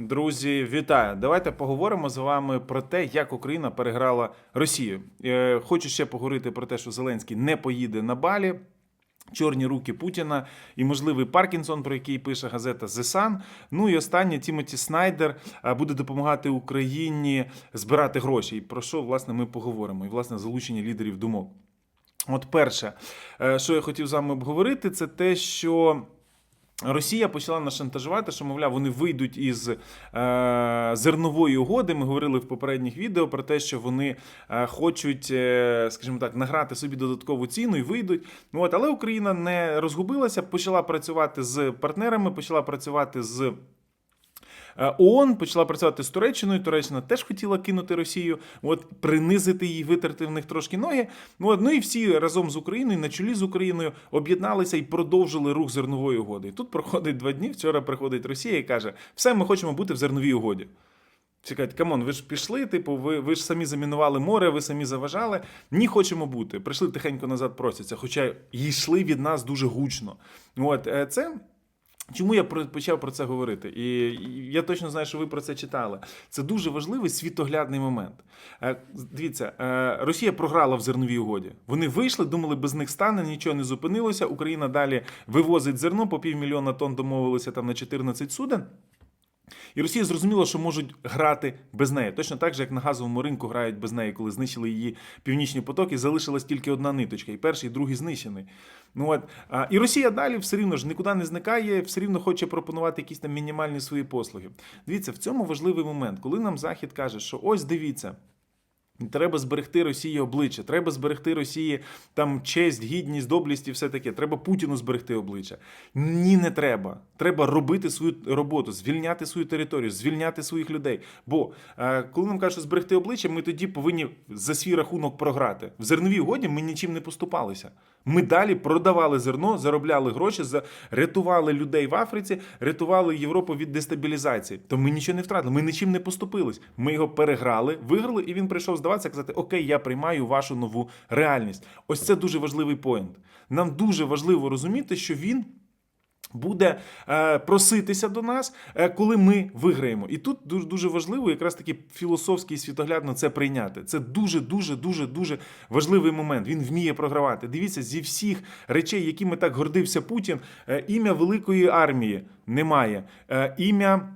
Друзі, вітаю! Давайте поговоримо з вами про те, як Україна переграла Росію. Е, Хочу ще поговорити про те, що Зеленський не поїде на Балі. Чорні руки Путіна і можливий Паркінсон, про який пише газета The Sun. Ну і останнє Тімоті Снайдер е, буде допомагати Україні збирати гроші. І про що власне ми поговоримо? І власне залучення лідерів думок. От перше, е, що я хотів з вами обговорити, це те, що. Росія почала нас шантажувати, що, мовляв, вони вийдуть із е, зернової угоди. Ми говорили в попередніх відео про те, що вони е, хочуть, е, скажімо так, награти собі додаткову ціну і вийдуть. Ну от, але Україна не розгубилася, почала працювати з партнерами, почала працювати з. Е, ООН почала працювати з Туреччиною. Туреччина теж хотіла кинути Росію, от принизити її, витерти в них трошки ноги. Ну, от, ну і всі разом з Україною, на чолі з Україною, об'єдналися і продовжили рух зернової угоди. І тут проходить два дні. Вчора приходить Росія і каже: все, ми хочемо бути в зерновій угоді. Всі камон, ви ж пішли, типу, ви, ви ж самі замінували море, ви самі заважали. Ні, хочемо бути. Прийшли тихенько назад, просяться, хоча йшли від нас дуже гучно. От е, це. Чому я почав про це говорити? І я точно знаю, що ви про це читали. Це дуже важливий світоглядний момент. Е, Дивіться, е, Росія програла в зерновій угоді. Вони вийшли, думали, без них стане, нічого не зупинилося. Україна далі вивозить зерно по півмільйона тонн домовилися там на 14 суден. І Росія зрозуміла, що можуть грати без неї. Точно так же, як на газовому ринку грають без неї, коли знищили її північні потоки, залишилась тільки одна ниточка, і перший, і другий знищений. Ну от і Росія далі все рівно ж нікуди не зникає, все рівно хоче пропонувати якісь там мінімальні свої послуги. Дивіться, в цьому важливий момент, коли нам Захід каже, що ось дивіться. Треба зберегти Росії обличчя, треба зберегти Росії там честь, гідність, доблість і все таке. Треба Путіну зберегти обличчя. Ні, не треба. Треба робити свою роботу, звільняти свою територію, звільняти своїх людей. Бо е, коли нам кажуть, що зберегти обличчя, ми тоді повинні за свій рахунок програти. В зерновій угоді ми нічим не поступалися. Ми далі продавали зерно, заробляли гроші, рятували людей в Африці, рятували Європу від дестабілізації. То ми нічого не втратили, ми нічим не поступились. Ми його переграли, виграли, і він прийшов здаватися, казати: Окей, я приймаю вашу нову реальність. Ось це дуже важливий поінт. Нам дуже важливо розуміти, що він. Буде е, проситися до нас, е, коли ми виграємо. І тут дуже дуже важливо, якраз таки філософськи і світоглядно це прийняти. Це дуже, дуже, дуже, дуже важливий момент. Він вміє програвати. Дивіться, зі всіх речей, якими так гордився Путін, е, ім'я великої армії немає. Ім'я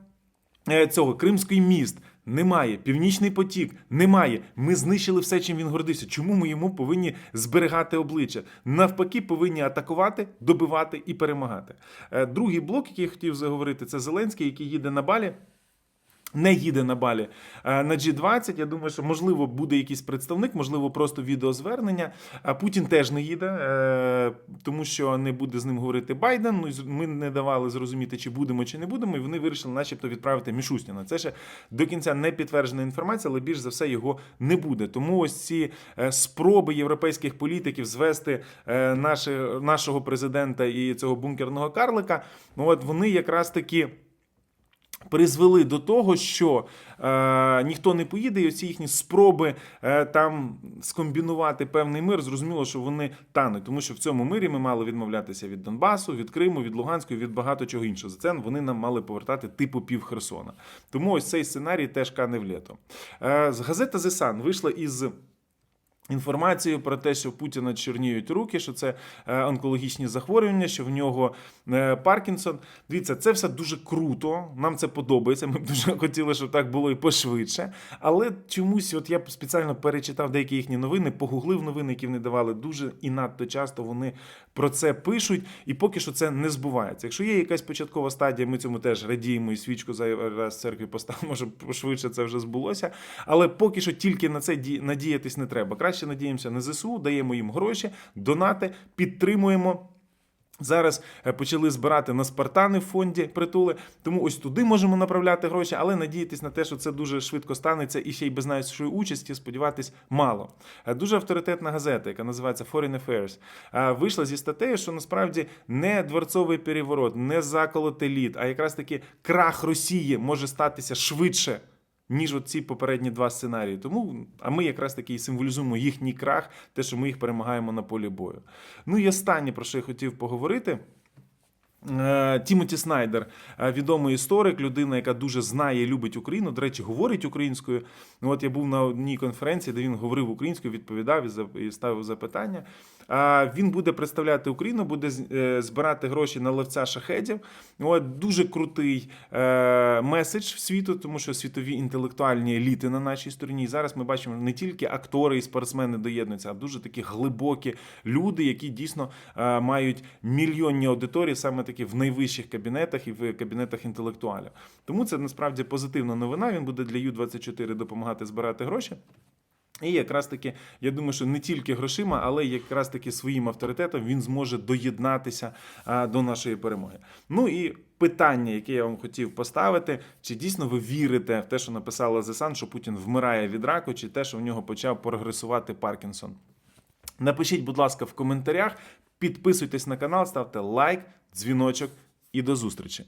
цього Кримський міст. Немає, Північний потік немає. Ми знищили все, чим він гордився. Чому ми йому повинні зберігати обличчя? Навпаки, повинні атакувати, добивати і перемагати. Е, Другий блок, який я хотів заговорити, це Зеленський, який їде на балі. Не їде на балі е, на G20. Я думаю, що можливо буде якийсь представник, можливо, просто відеозвернення. А Путін теж не їде, е, тому що не буде з ним говорити Байден. Ну ми не давали зрозуміти, чи будемо, чи не будемо. І вони вирішили, начебто, відправити Мішустіна. Це ще до кінця не підтверджена інформація, але більш за все його не буде. Тому ось ці е, спроби європейських політиків звести нашого президента і цього бункерного карлика. Ну от вони якраз таки призвели до того, що е, ніхто не поїде, і оці їхні спроби е, там скомбінувати певний мир, зрозуміло, що вони тануть, тому що в цьому мирі ми мали відмовлятися від Донбасу, від Криму, від Луганської, від багато чого іншого. За це вони нам мали повертати типу пів Херсона. Тому ось цей сценарій теж кане в літо. Е, газета Sun вийшла із. Інформацію про те, що Путіна чорніють руки, що це е, онкологічні захворювання, що в нього е, Паркінсон. Дивіться, це все дуже круто. Нам це подобається. Ми б дуже хотіли, щоб так було і пошвидше. Але чомусь, от я спеціально перечитав деякі їхні новини, погуглив новини, які вони давали дуже і надто часто вони про це пишуть, і поки що це не збувається. Якщо є якась початкова стадія, ми цьому теж радіємо і свічку зараз церкві поставимо, щоб швидше це вже збулося. Але поки що тільки на це ді- надіятись не треба. Краще надіємося на ЗСУ, даємо їм гроші, донати, підтримуємо. Зараз е, почали збирати на Спартани в фонді притули, тому ось туди можемо направляти гроші, але надіятись на те, що це дуже швидко станеться і ще й без нашої участі, сподіватись, мало. Е, Дуже авторитетна газета, яка називається Foreign Affairs, е, вийшла зі статтею, що насправді не дворцовий переворот, не заколот еліт, а якраз таки крах Росії може статися швидше. Ніж от ці попередні два сценарії. Тому, а ми якраз таки і символізуємо їхній крах, те, що ми їх перемагаємо на полі бою. Ну і останнє, про що я хотів поговорити. Е, Тімоті Снайдер, е, відомий історик, людина, яка дуже знає і любить Україну. До речі, говорить українською. Ну, От я був на одній конференції, де він говорив українською, відповідав і ставив запитання. А Він буде представляти Україну, буде е, збирати гроші на ловця шахедів. От дуже крутий е, меседж світу, тому що світові інтелектуальні еліти на нашій стороні. І зараз ми бачимо не тільки актори і спортсмени доєднуються, а дуже такі глибокі люди, які дійсно е, мають мільйонні аудиторії, саме таки в найвищих кабінетах і в кабінетах інтелектуалів. Тому це насправді позитивна новина. Він буде для Ю-24 допомагати збирати гроші. І якраз таки, я думаю, що не тільки грошима, але якраз таки своїм авторитетом він зможе доєднатися до нашої перемоги. Ну і питання, яке я вам хотів поставити: чи дійсно ви вірите в те, що написала Sun, що Путін вмирає від раку, чи те, що в нього почав прогресувати Паркінсон? Напишіть, будь ласка, в коментарях, підписуйтесь на канал, ставте лайк, дзвіночок і до зустрічі.